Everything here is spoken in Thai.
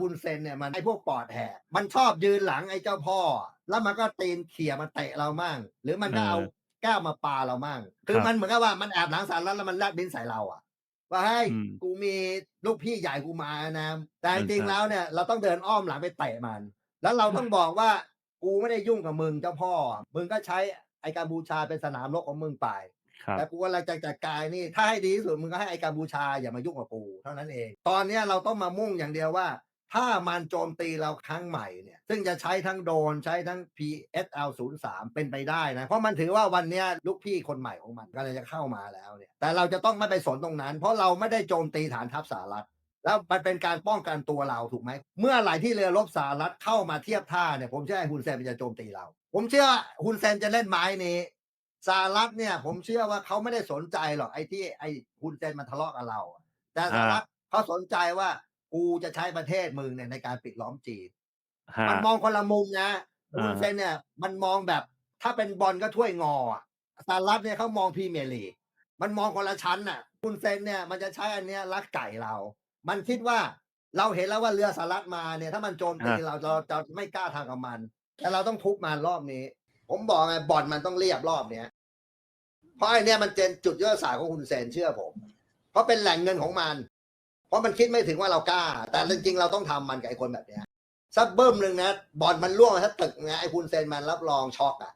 คุณเซนเนี่ยมันไอ้พวกปอดแหกมันชอบยืนหลังไอ้เจ้าพ่อ แล้วมันก็ตีนเขี่ยมาเตะเรามั่ง หรือมันก็เออเอาแก้วมาปาเรามั่ง คือครับมันเหมือนกับว่ามันแอบหลังสารแล้วแล้วมันแลบดินใส่เราอะว่าให้ยอืมกูมีลูกพี่ใหญ่กูมานะแต่จอืมริงครับๆแล้วเนี่ยเราต้องเดินอ้อมหลังไปเตะมัน แล้วเราต้องบอกว่ากูไม่ได้ยุ่งกับมึงเจ้าพ่อ มึงก็ใช้ไอ้การบูชาเป็นสนามรบของมึงไปครับแต่กูกำลังจะจัดการนี่ถ้าให้ดีที่สุดมึงก็ให้ไอกัมพูชาอย่ามายุ่งกับกูเท่านั้นเอง ตอนเนี้ยเราต้องมามุ่งอย่างเดียวว่า ถ้ามันโจมตีเราครั้งใหม่เนี่ย ซึ่งจะใช้ทั้งโดนใช้ทั้ง PSL 0 3เป็นไปได้นะ เพราะมันถือว่าวันนี้ลูกพี่คนใหม่ของมันกำลังจะเข้ามาแล้วเนี่ย แต่เราจะต้องไม่ไปสนตรงนั้น เพราะเราไม่ได้โจมตีฐานทัพสหรัฐแล้วมันเป็นการป้องกันตัวเราถูกไหม เมื่อไหร่ที่เรือรบสหรัฐเข้ามาเทียบท่าเนี่ยผมเชื่อฮุนเซนจะโจมตีเรา ผมเชื่อฮุนเซนจะเล่นไม้นี้สหรัฐเนี่ย ผมเชื่อว่าเขาไม่ได้สนใจหรอกไอ้ที่ไอ้ฮุนเซนมันทะเลาะกับเรา แต่สหรัฐเขาสนใจว่า กูจะใช้ประเทศมึงเนี่ยในการปิดล้อมจีน ฮะ มันมองคนละมุมนะอ่าฮุนเซนเนี่ย มันมองแบบถ้าเป็นบอลก็ถ้วยงออะสหรัฐเนี่ยเขามองพรีเมียร์ลีกมันมองคนละชั้นน่ะฮุนเซนเนี่ยมันจะใช้อันเนี้ยลักไก่เรา มันคิดว่าเราเห็นแล้วว่าเรือสหรัฐมาเนี่ย ถ้ามันโจมตีเราเราจะไม่กล้าทางกับมัน แต่เราต้องทุบมันรอบนี้ ผมบอกไงบอลมันต้องเรียบรอบเนี้ยเพราะไอเนี้ยมันเป็นจุดยุทธศาสตร์ของคุณเซนเชื่อผม เพราะเป็นแหล่งเงินของมัน เพราะมันคิดไม่ถึงว่าเรากล้า แต่จริงๆเราต้องทำมันกับไอ้คนแบบเนี้ยซับเบิ้มหนึ่งนะบอลมันล่วงถ้าตึกนะไอ้คุณเซนมันรับรองช็อกอะ